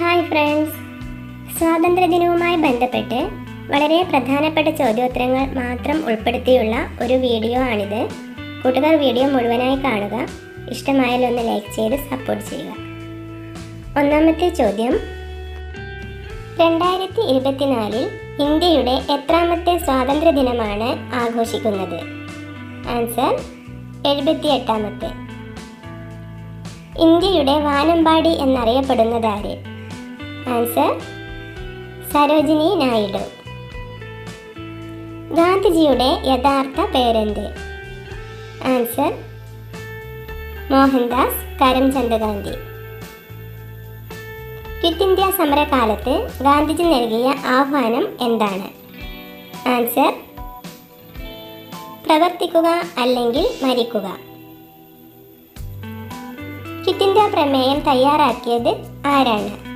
Hi friends. സ്വാതന്ത്ര്യദിനവുമായി ബന്ധപ്പെട്ട് വളരെ പ്രധാനപ്പെട്ട ചോദ്യോത്തരങ്ങൾ മാത്രം ഉൾപ്പെടുത്തിയുള്ള ഒരു വീഡിയോ ആണിത്. കൂട്ടുകാർ വീഡിയോ മുഴുവനായി കാണുക. ഇഷ്ടമായാൽ ഒന്ന് ലൈക്ക് ചെയ്ത് സപ്പോർട്ട് ചെയ്യുക. ഒന്നാമത്തെ ചോദ്യം. രണ്ടായിരത്തി ഇരുപത്തിനാലിൽ ഇന്ത്യയുടെ എത്രാമത്തെ സ്വാതന്ത്ര്യ ദിനമാണ് ആഘോഷിക്കുന്നത്? ആൻസർ എഴുപത്തിയെട്ടാമത്തെ. ഇന്ത്യയുടെ വാനമ്പാടി എന്നറിയപ്പെടുന്നതാര് ആൻസർ സരോജിനി നായിഡു. ഗാന്ധിജിയുടെ യഥാർത്ഥ പേരെന്ത്? Answer Mohandas Karamchand Gandhi. Quit India സമരകാലത്ത് Gandhiji നൽകിയ ആഹ്വാനം എന്താണ്? ആൻസർ പ്രവർത്തിക്കുക അല്ലെങ്കിൽ മരിക്കുക. ക്വിറ്റ് ഇന്ത്യ പ്രമേയം തയ്യാറാക്കിയത് ആരാണ്?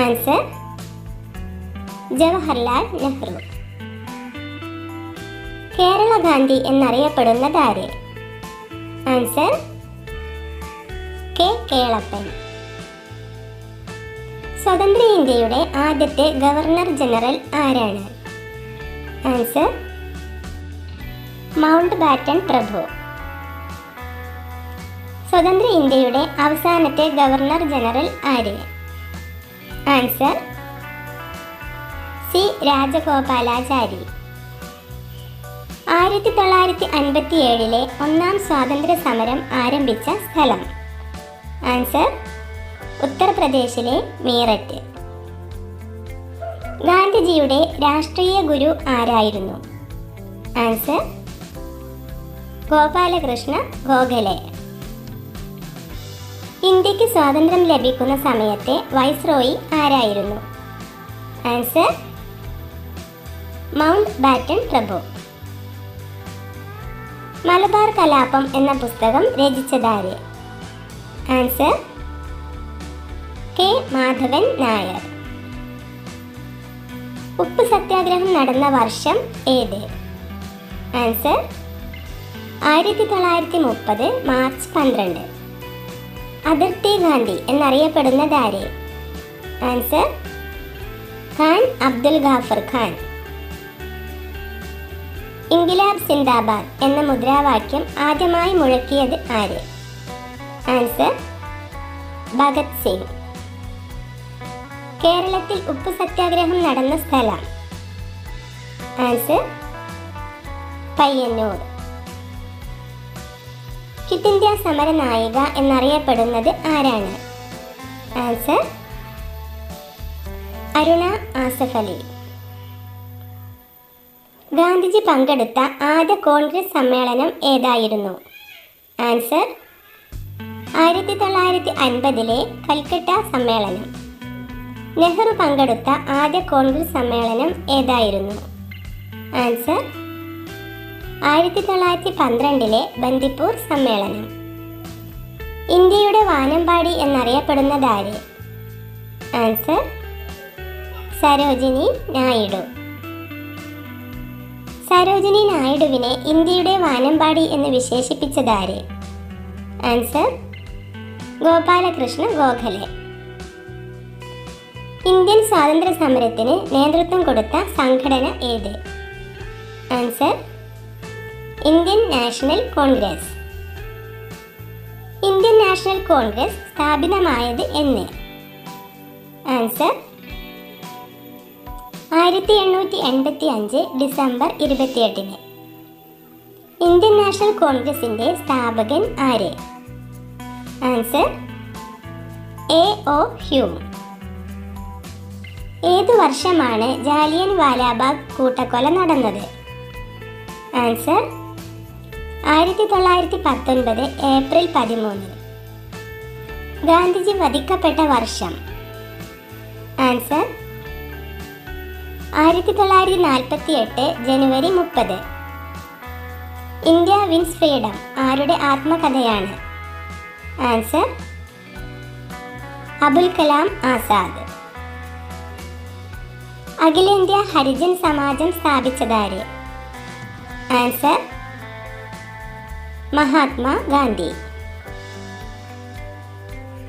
ആൻസർ ജവഹർലാൽ നെഹ്റു. കേരള ഗാന്ധി എന്നറിയപ്പെടുന്നത് ആര് ആൻസർ കെ കേളപ്പൻ. സ്വതന്ത്ര ഇന്ത്യയുടെ ആദ്യത്തെ ഗവർണർ ജനറൽ ആരാണ്? ആൻസർ മൗണ്ട് ബാറ്റൺ പ്രഭു. സ്വതന്ത്ര ഇന്ത്യയുടെ അവസാനത്തെ ഗവർണർ ജനറൽ ആര്? Answer C Rajagopalachari. ആയിരത്തി തൊള്ളായിരത്തി അൻപത്തി ഏഴിലെ ഒന്നാം സ്വാതന്ത്ര്യ സമരം ആരംഭിച്ച സ്ഥലം. ആൻസർ ഉത്തർപ്രദേശിലെ മീററ്റ്. ഗാന്ധിജിയുടെ രാഷ്ട്രീയ ഗുരു ആരായിരുന്നു? ആൻസർ ഗോപാലകൃഷ്ണ ഗോഖലെ. ഇന്ത്യയ്ക്ക് സ്വാതന്ത്ര്യം ലഭിക്കുന്ന സമയത്തെ വൈസ്രോയി ആരായിരുന്നു? ആൻസർ മൗണ്ട് ബാറ്റൺ പ്രഭു. മലബാർ കലാപം എന്ന പുസ്തകം രചിച്ചതാര്? Answer K Madhavan Nair. ഉപ്പ് സത്യാഗ്രഹം നടന്ന വർഷം ഏത്? ആൻസർ ആയിരത്തി തൊള്ളായിരത്തി മുപ്പത് മാർച്ച് പന്ത്രണ്ട്. അതിർത്തി ഗാന്ധി എന്നറിയപ്പെടുന്നത് ആര്? ആൻസർ ഖാൻ അബ്ദുൽ ഗാഫർ ഖാൻ. ഇൻഗിലാബ് സിന്ദാബാദ് എന്ന മുദ്രാവാക്യം ആദ്യമായി മുഴക്കിയത് ആര്? ആൻസർ ഭഗത് സിംഗ്. കേരളത്തിൽ ഉപ്പ് സത്യാഗ്രഹം നടന്ന സ്ഥലം? ആൻസർ പയ്യന്നൂർ. ക്വിറ്റ് ഇന്ത്യ സമര നായിക എന്നറിയപ്പെടുന്നത് ആരാണ്? ആൻസർ അരുണ ആസഫ് അലി. ഗാന്ധിജി പങ്കെടുത്ത ആദ്യ കോൺഗ്രസ് സമ്മേളനം ഏതായിരുന്നു? ആൻസർ ആയിരത്തി തൊള്ളായിരത്തി അൻപതിലെ കൽക്കട്ട സമ്മേളനം. നെഹ്റു പങ്കെടുത്ത ആദ്യ കോൺഗ്രസ് സമ്മേളനം ഏതായിരുന്നു? ആൻസർ ആയിരത്തി തൊള്ളായിരത്തി പന്ത്രണ്ടിലെ ബന്ദിപ്പൂർ സമ്മേളനം. ഇന്ത്യയുടെ വാനമ്പാടി എന്നറിയപ്പെടുന്നതാര് ആൻസർ സരോജിനി നായിഡു. സരോജിനി നായിഡുവിനെ ഇന്ത്യയുടെ വാനമ്പാടി എന്ന് വിശേഷിപ്പിച്ചതാര് ആൻസർ ഗോപാലകൃഷ്ണ ഗോഖലെ. ഇന്ത്യൻ സ്വാതന്ത്ര്യ സമരത്തിന് നേതൃത്വം കൊടുത്ത സംഘടന ഏത്? Answer Indian National Congress. Indian National Congress സ്ഥാപിതമായത് എന്ന്. ആൻസർ ആയിരത്തി എണ്ണൂറ്റി എൺപത്തി അഞ്ച് ഡിസംബർ ഇരുപത്തിയെട്ടിന്. ഇന്ത്യൻ നാഷണൽ കോൺഗ്രസിന്റെ സ്ഥാപകൻ ആര്? Answer A O Hume. ഏത് വർഷമാണ് ജാലിയൻ വാലാബാഗ് കൂട്ടക്കൊല നടന്നത്? ആൻസർ ആയിരത്തി തൊള്ളായിരത്തി പത്തൊൻപത് ഏപ്രിൽ പതിമൂന്ന് ഗാന്ധിജി വധിക്കപ്പെട്ട വർഷം. ആൻസർ ആയിരത്തി തൊള്ളായിരത്തി നാൽപ്പത്തി എട്ട് ജനുവരി മുപ്പത്. ഇന്ത്യ വിൻസ് ഫ്രീഡം ആരുടെ ആത്മകഥയാണ്? ആൻസർ അബുൽ കലാം ആസാദ്. അഖിലേന്ത്യാ ഹരിജൻ സമാജം സ്ഥാപിച്ചതാരെ? ആൻസർ മഹാത്മാ ഗാന്ധി.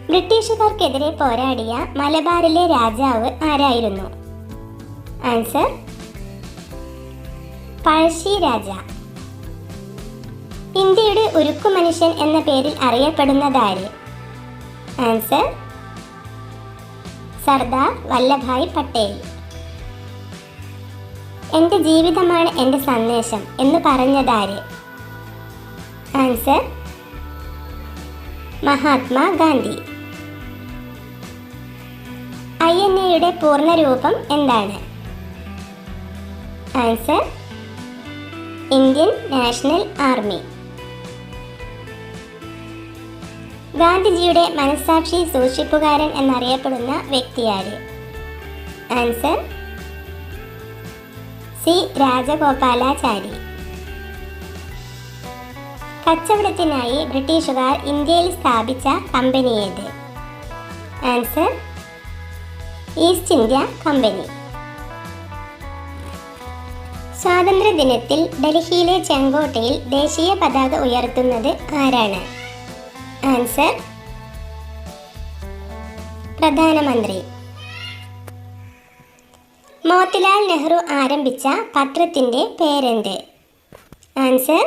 ബ്രിട്ടീഷുകാർക്കെതിരെ പോരാടിയ മലബാറിലെ രാജാവ് ആരായിരുന്നു? ആൻസർ പഴശ്ശി രാജ. ഇന്ത്യയുടെ ഉരുക്കു മനുഷ്യൻ എന്ന പേരിൽ അറിയപ്പെടുന്നതാര് ആൻസർ സർദാർ വല്ലഭായ് പട്ടേൽ. എന്റെ ജീവിതമാണ് എന്റെ സന്ദേശം എന്ന് പറഞ്ഞതാര് ആൻസർ മഹാത്മാഗാന്ധി ഐ എൻ എയുടെ പൂർണരൂപം എന്താണ്? ആൻസർ ഇന്ത്യൻ നാഷണൽ ആർമി ഗാന്ധിജിയുടെ മനസാക്ഷി സൂക്ഷിപ്പുകാരൻ എന്നറിയപ്പെടുന്ന വ്യക്തിയാര് ആൻസർ സി. രാജഗോപാലാചാരി. കച്ചവടത്തിനായി ബ്രിട്ടീഷുകാർ ഇന്ത്യയിൽ സ്ഥാപിച്ച കമ്പനി ഏത് ആൻസർ ഈസ്റ്റ് ഇന്ത്യ കമ്പനി. സ്വാതന്ത്ര്യദിനത്തിൽ ഡൽഹിയിലെ ചെങ്കോട്ടയിൽ ദേശീയ പതാക ഉയർത്തുന്നത് ആരാണ്? ആൻസർ പ്രധാനമന്ത്രി. മോത്തിലാൽ നെഹ്റു ആരംഭിച്ച പത്രത്തിന്റെ പേരെന്ത്? ആൻസർ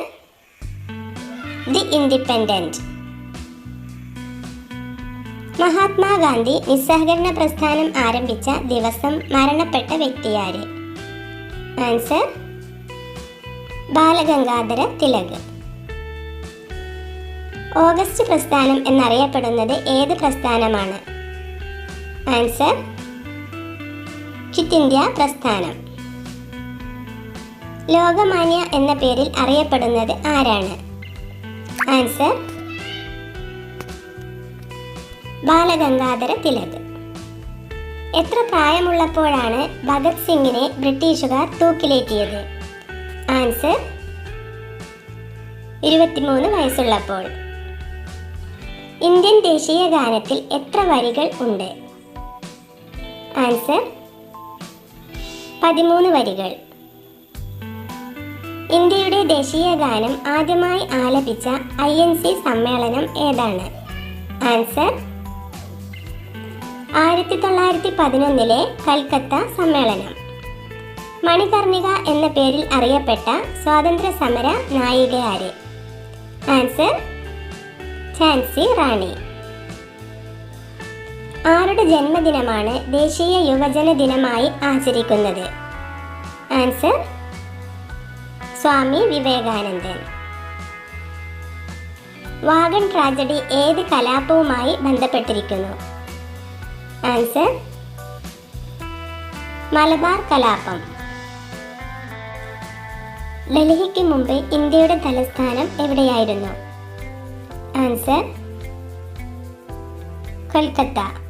ദി ഇൻഡിപെൻഡന്റ് മഹാത്മാഗാന്ധി നിസ്സഹകരണ പ്രസ്ഥാനം ആരംഭിച്ച ദിവസം മരണപ്പെട്ട വ്യക്തിയാര്? ആൻസർ ബാലഗംഗാധര തിലക്. ഓഗസ്റ്റ് പ്രസ്ഥാനം എന്നറിയപ്പെടുന്നത് ഏത് പ്രസ്ഥാനമാണ്? ആൻസർ ക്വിറ്റ് ഇന്ത്യ പ്രസ്ഥാനം. ലോകമാന്യ എന്ന പേരിൽ അറിയപ്പെടുന്നത് ആരാണ്? ആൻസർ ബാലഗംഗാധര തിലക്. എത്ര പ്രായമുള്ളപ്പോഴാണ് ഭഗത് സിംഗിനെ ബ്രിട്ടീഷുകാർ തൂക്കിലേറ്റിയത്? ആൻസർ ഇരുപത്തിമൂന്ന് വയസ്സുള്ളപ്പോൾ. ഇന്ത്യൻ ദേശീയ ഗാനത്തിൽ എത്ര വരികൾ ഉണ്ട്? ആൻസർ പതിമൂന്ന് വരികൾ. ഇന്ത്യയുടെ ദേശീയ ഗാനം ആദ്യമായി ആലപിച്ച ഐ എൻ സി സമ്മേളനം ഏതാണ്? ആൻസർ ആയിരത്തി തൊള്ളായിരത്തി പതിനൊന്നിലെ കൽക്കത്ത സമ്മേളനം. മണികർണിക എന്ന പേരിൽ അറിയപ്പെട്ട സ്വാതന്ത്ര്യ സമര നായികയാര്? ആൻസർ ഝാൻസി റാണി. ആരുടെ ജന്മദിനമാണ് ദേശീയ യുവജന ദിനമായി ആചരിക്കുന്നത്? Answer Swami Vivekanandan. Wagon tragedy ഏത് കലാപവുമായി ബന്ധപ്പെട്ടിരിക്കുന്നു? ആൻസർ മലബാർ കലാപം. ഡൽഹിക്ക് മുമ്പ് ഇന്ത്യയുടെ തലസ്ഥാനം എവിടെയായിരുന്നു? ആൻസർ കൊൽക്കത്ത.